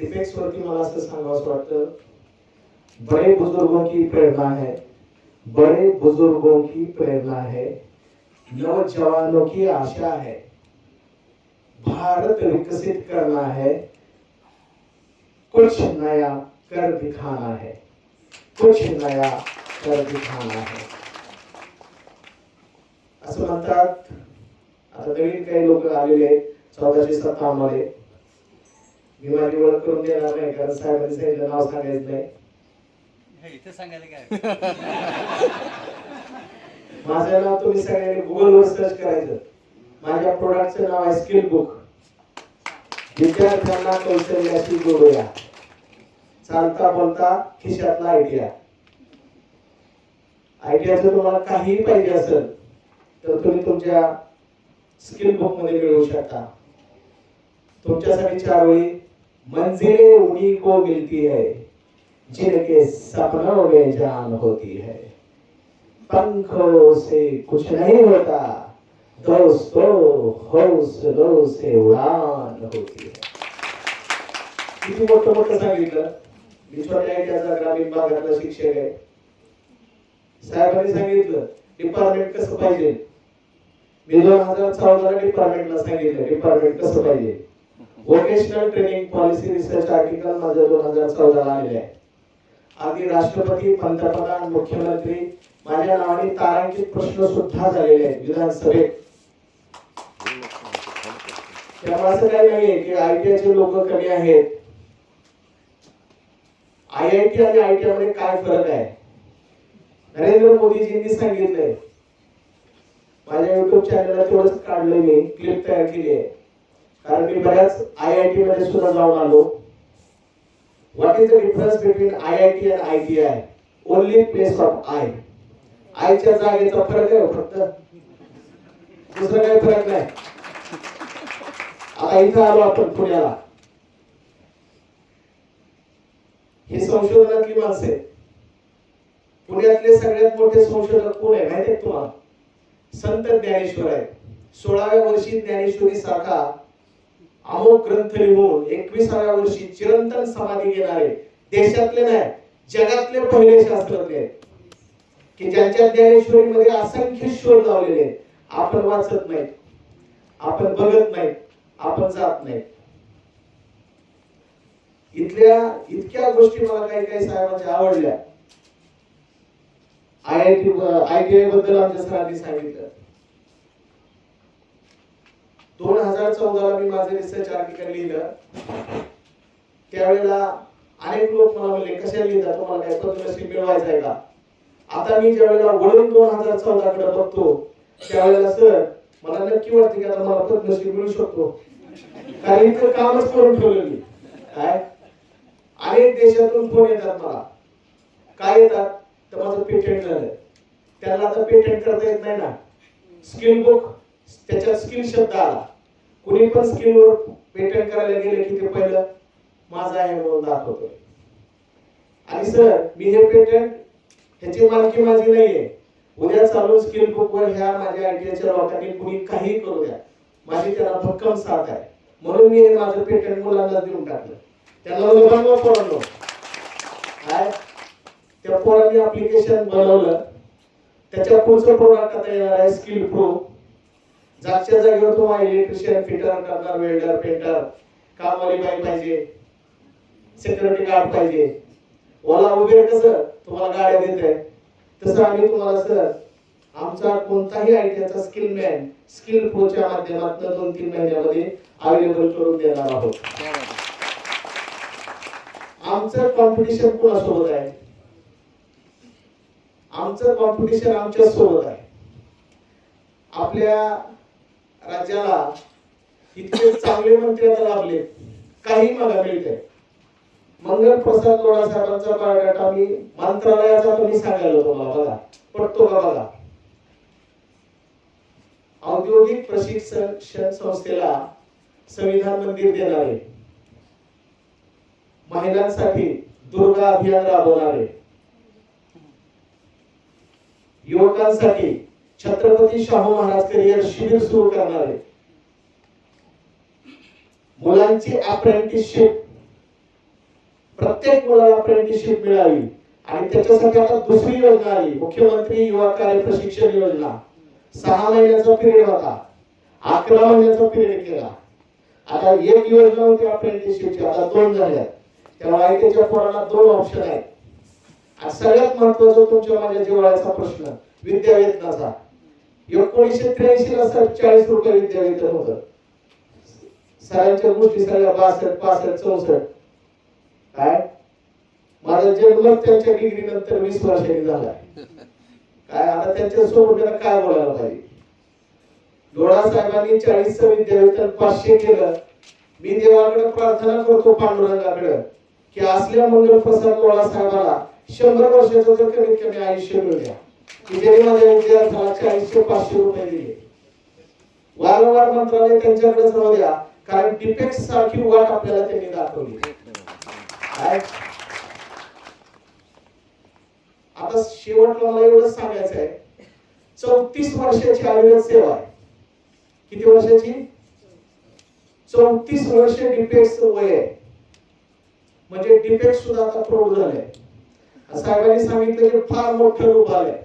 Defects वरती मला असं सांगावं वाटतं बड़े बुज़ुर्गों की प्रेरणा है, बड़े बुज़ुर्गों की प्रेरणा है, नौजवानों की आशा है, भारत विकसित करना है, कुछ नया कर दिखाना है, कुछ नया कर दिखाना है। असं आता नवीन काही लोक आलेले आहेत चौदाशे सत्तावन्न मध्ये माझी ओळख करून देणार नाही कारण साहेबांनी सांगितलं नाव सांगायचं नाही. इथे सांगायला काय? माझं नाव तुम्ही सगळ्यांनी गुगल वर सर्च करायचं. माझ्या प्रोडक्टचं नाव आहे स्किल बुक विद्यार्थ्यांना कौशल्याशी जोडूया. चालता बोलता खिशातला आयडिया आयडियाचं तुम्हाला काहीही पाहिजे असेल तर तुम्ही तुमच्या स्किल बुकमध्ये मिळवू शकता. तुमच्यासाठी चार वेळी मंजिले उन्हीं को मिलती है जिनके सपनों में जान होती है। पंखों से कुछ नहीं होता दोस्तों हौसलों से उड़ान होती है। किती मोठं मोठं सांगितलं मी छोट्या आयटीआचा ग्रामीण भागातला शिक्षक आहे। साहेबांनी सांगितलं डिपार्टमेंट कसं पाहिजे? मी दोन हजार चौदाला डिपार्टमेंटला सांगितलं डिपार्टमेंट कसं पाहिजे? Vocational training policy research article माझं दोन हजार चौदाला आलेलं आहे. आधी राष्ट्रपती पंतप्रधान मुख्यमंत्री माझ्या नावाने तारांकित प्रश्न सुद्धा झालेले आहेत विधानसभेत. त्यामुळे असं काही नाहीये की आयटीआयचे लोक कमी आहेत. आय आय टी आणि आय टी मध्ये काय फरक आहे? नरेंद्र मोदीजींनी सांगितलंय. माझ्या युट्यूब चॅनलला तेवढंच काढलंय मी क्लिप तयार केली आहे. कारण मी बऱ्याच आय आय टी मध्ये सुद्धा जाऊन आलो. What is the difference between I I T and I T I only place of I आयच्या जागेचा फरक आहे हो फक्त. दुसरं काही फरक नाही. आता इथं आलो आपण पुण्याला. ही संशोधनातली माणसं पुण्यातले सगळ्यात मोठे संशोधक कोण आहे माहिती आहे तुम्हाला? संत ज्ञानेश्वर आहे सोळाव्या वर्षी ज्ञानेश्वरी सारखा अमोक ग्रंथ लिहून एकविसाव्या वर्षी चिरंतन समाधी घेणारे देशातले नाही जगातले पहिले शास्त्रज्ञ आहेत. की ज्यांच्या ज्ञानेश्वरीमध्ये असंख्य शोध लावलेले आहेत. आपण वाचत नाही आपण बघत नाही आपण जात नाही. इथल्या इतक्या गोष्टी मला काही काही साहेबांच्या आवडल्या. I I T I T आयबद्दल आमच्या सरांनी सांगितलं. दोन हजार चौदाला मी माझं रिसर्च आर्टिकल लिहिलं. त्यावेळेला अनेक लोक मला म्हणले कशा लिहिता? तुम्हाला काय पद्मश्री मिळवायचं आहे का? आता मी ज्या वेळेला वळून दोन हजार चौदा कडे बघतो त्यावेळेला सर मला नक्की वाटते की आता मला पद्मश्री मिळू शकतो. कारण इथं कामच करून ठेवलं मी. काय? अनेक देशातून फोन येतात मला. काय येतात? तर माझं पेटेंट झालं. त्यांना आता पेटेंट करता येत नाही ना. स्किल बुक त्याच्या स्किल शब्द आला. कुणी पण स्किनवर पेटंट करायला गेले की ते पहिलं माझा आहे म्हणून दाखवतो. आणि सर मी हे पेटंट ह्याची मालकी माझी नाहीये. उद्या चालू स्किल बुक वर ह्या माझ्या आयडियाच्या लोकांनी कुणी काही करू द्या. माझी त्याला भक्कम साथ आहे. म्हणून मी हे माझं पेटंट मुलांना देऊन टाकलं. त्यांना लोकांना बनवा पोरांनो. काय? त्या पोरांनी अप्लिकेशन बनवलं. त्याच्या पुढचं प्रोडक्ट आता येणार आहे स्किल प्रूफ जागच्या जागेवर तुम्हाला इलेक्ट्रिशियन फिटर करणार वेल्डर पेंटर कामवाली बाई पाहिजे सिक्युरिटी गार्ड पाहिजे. ओला उबेर कसं तुम्हाला गाड्या देत आहे. तसं आम्ही तुम्हाला सर आमचा कोणताही आयटीआयचा स्किल मॅन स्किल प्रोच्या माध्यमातून दोन तीन महिन्यामध्ये अवेलेबल करून देणार आहोत. आमचं कॉम्पिटिशन कोणासोबत आहे? आमचं कॉम्पिटिशन आमच्यासोबत आहे. आपल्या राज्याला इतके चांगले मंत्री आता लाभले. काही मला मिळते मंगल प्रसाद लोढा साहेबांचा बायोडाटा मी मंत्रालयाचा तुम्ही सांगायला तुम्हाला बघा. पटतो का बघा? औद्योगिक प्रशिक्षण संस्थेला संविधान मंदिर देणारे महिलांसाठी दुर्गा अभियान राबवणारे युवकांसाठी छत्रपती शाहू महाराज करिअर शिबिर सुरू करणारे मुलांची अप्रेंटिसशिप प्रत्येक मुलाला अप्रेंटिसशिप मिळावी. आणि त्याच्यासाठी आता दुसरी योजना आली मुख्यमंत्री युवा कार्य प्रशिक्षण योजना. सहा महिन्याचा पिरियड होता. अकरा महिन्याचा पिरियड केला. आता एक योजना होती अप्रेंटिसशिपची आता दोन झाल्या. त्यामुळे आयटीच्या पोरांना दोन ऑप्शन आहेत. सगळ्यात महत्त्वाचा तुमच्या माझ्या जिव्हाळ्याचा प्रश्न विद्यावेतनाचा. एकोणीसशे त्र्याऐंशी ला सर चाळीस रुपये विद्यावेतन होतं. सरांच्या गोष्टी सगळ्या बासष्ट पासष्ट चौसष्ट. काय? माझा जन्म त्यांच्या डिग्री नंतर वीस वर्षांनी झाला काय? आता त्यांच्यासोबत काय बोलायला पाहिजे? डोळा साहेबांनी चाळीस विद्यावेतन पाचशे केलं. मी देवाकडे प्रार्थना करतो पांडुरंगाकडे की असल्या मंगल प्रसाद डोळा साहेबाला शंभर वर्षाचं तर कमीत कमी आयुष्य मिळू द्या. की माझ्या विद्यार्थ्याला चाळीसशे पाचशे रुपये दिले वारंवार मंत्रालय त्यांच्याकडेच राहू द्या कारण डिपेक्स सारखी वाट आपल्याला त्यांनी दाखवली आता शेवटला मला एवढंच सांगायचं आहे चौतीस वर्षाची आयुर्वेद सेवा आहे किती वर्षाची चौतीस वर्ष डिपेक्स वय आहे म्हणजे डिपेक्स सुद्धा आता प्रौढ झालंय. साहेबांनी सांगितलं की फार मोठं रूप आलंय.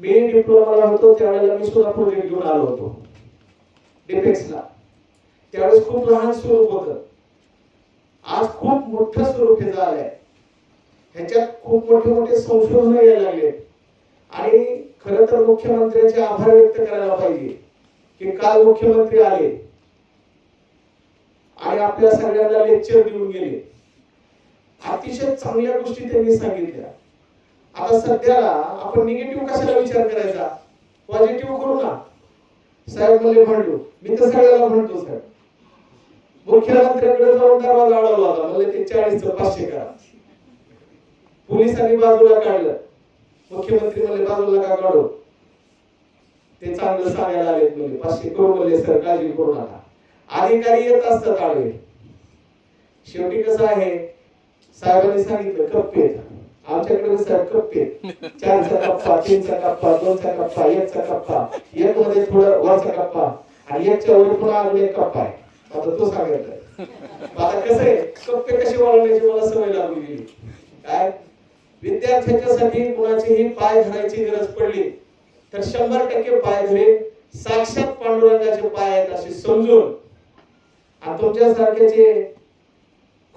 मी डिप्लोमाला होतो त्यावेळेला मी सुद्धा प्रोजेक्ट घेऊन आलो होतो. डिपेक्सला त्यावेळेस खूप लहान स्वरूप होतं. आज खूप मोठं स्वरूप हे झालंय ह्याच्यात खूप मोठे मोठे संशोधन यायला लागले. आणि खर तर मुख्यमंत्र्यांचे आभार व्यक्त करायला पाहिजे की काल मुख्यमंत्री आले. आणि आपल्या सगळ्यांना लेक्चर देऊन गेले. अतिशय चांगल्या गोष्टी त्यांनी सांगितल्या. आता सध्याला आपण निगेटिव्ह कशाला विचार करायचा? पॉझिटिव्ह करू ना. साहेब मला म्हणलो मी तर सगळ्याला म्हणतो साहेब. मुख्यमंत्र्यांकडे जाऊन दरवाजा अडवला होता. मला ते चाळीस पाचशे करा. पोलिसांनी बाजूला काढलं. मुख्यमंत्री म्हणले बाजूला का काढू? ते चांगलं सांगायला आलेत म्हणजे पाचशे करू म्हणले सर काळजी करू नका. अधिकारी येत असतात आडवे. शेवटी कसं आहे? साहेबांनी सांगितलं कप्पे आमच्याकडे सर कप्पे चारचा कप्पा तीनचा कप्पा दोनचा कप्पा एकचा कप्पा एक मध्ये थोडं वरचा कप्पा आणि एकच्या वर पुन्हा अजून एक कप्पा आहे. आता तो सांगायचा आता कसं आहे कप्पे कशी वाढवण्याची मला सवय लागली गेली काय? विद्यार्थ्यांच्यासाठी कुणाचीही पाय धरायची गरज पडली तर शंभर टक्के पाय धरे साक्षात पांडुरंगाचे पाय आहेत असे समजून. आणि तुमच्यासारख्याचे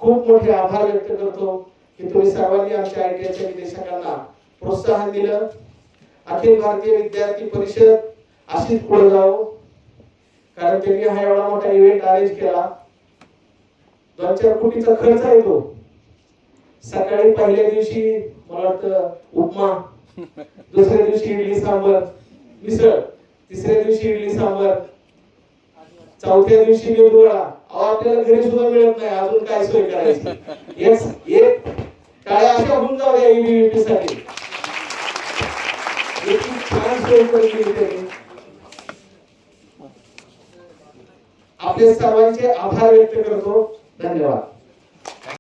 खूप मोठे आभार व्यक्त करतो की तुम्ही सर्वांनी आमच्या आयटीआयच्या निदेशकांना प्रोत्साहन दिलं. अखिल भारतीय विद्यार्थी परिषद अशीच पुढे जावं. कारण त्यांनी हा एवढा मोठा इव्हेंट अरेंज केला. दोन चार कोटीचा खर्च आहे तो सकाळी पहिल्या दिवशी मला वाटतं उपमा दुसऱ्या दिवशी इडली सांबर मिसळ तिसऱ्या दिवशी इडली सांबर चौथ्या दिवशी मेदूवडा अहो आपल्याला घरी सुद्धा मिळत नाही अजून काय सोय करायची? एक काय टाळ्या अशा होऊन जाऊ या EVP साठी. आपले सर्वांचे आभार व्यक्त करतो. धन्यवाद.